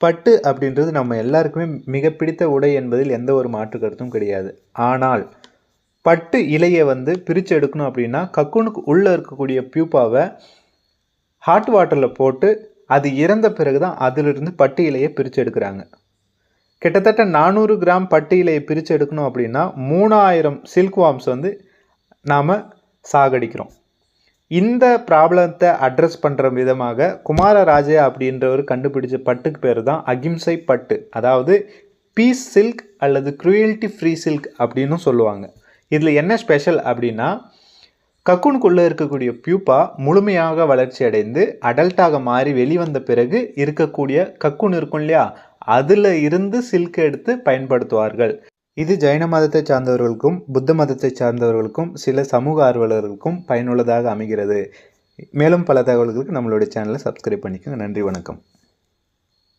பட்டு அப்படின்றது நம்ம எல்லாருக்குமே மிக பிடித்த உடை என்பதில் எந்த ஒரு மாற்று கருத்தும் கிடையாது. ஆனால் பட்டு இலையை வந்து பிரித்து எடுக்கணும் அப்படின்னா கக்குனுக்கு உள்ளே இருக்கக்கூடிய பியூப்பாவை ஹாட் வாட்டரில் போட்டு அது இறந்த பிறகு தான் அதிலிருந்து பட்டு இலையை பிரித்து எடுக்கிறாங்க. கிட்டத்தட்ட நானூறு கிராம் பட்டு இலையை பிரித்து எடுக்கணும் அப்படின்னா மூணாயிரம் சில்க் வார்ம்ஸ் வந்து நாம் சாகடிக்கிறோம். இந்த ப்ராப்ளத்தை அட்ரஸ் பண்ணுற விதமாக குமாரராஜே அப்படின்றவர் கண்டுபிடிச்ச பட்டுக்கு பேர் தான் அகிம்சை பட்டு. அதாவது பீஸ் சில்க் அல்லது க்ரூயல்ட்டி ஃப்ரீ சில்க் அப்படின்னு சொல்லுவாங்க. இதில் என்ன ஸ்பெஷல் அப்படின்னா கக்குனுக்குள்ளே இருக்கக்கூடிய பியூப்பா முழுமையாக வளர்ச்சி அடைந்து அடல்ட்டாக மாறி வெளிவந்த பிறகு இருக்கக்கூடிய கக்குன் இருக்கும் இல்லையா? அதில் இருந்து சில்க் எடுத்து பயன்படுத்துவார்கள். இது ஜைன மதத்தை சார்ந்தவர்களுக்கும் புத்த மதத்தை சார்ந்தவர்களுக்கும் சில சமூக ஆர்வலர்களுக்கும் பயனுள்ளதாக அமைகிறது. மேலும் பல தகவல்களுக்கு நம்மளுடைய சேனலை சப்ஸ்கிரைப் பண்ணிக்கோங்க. நன்றி வணக்கம்.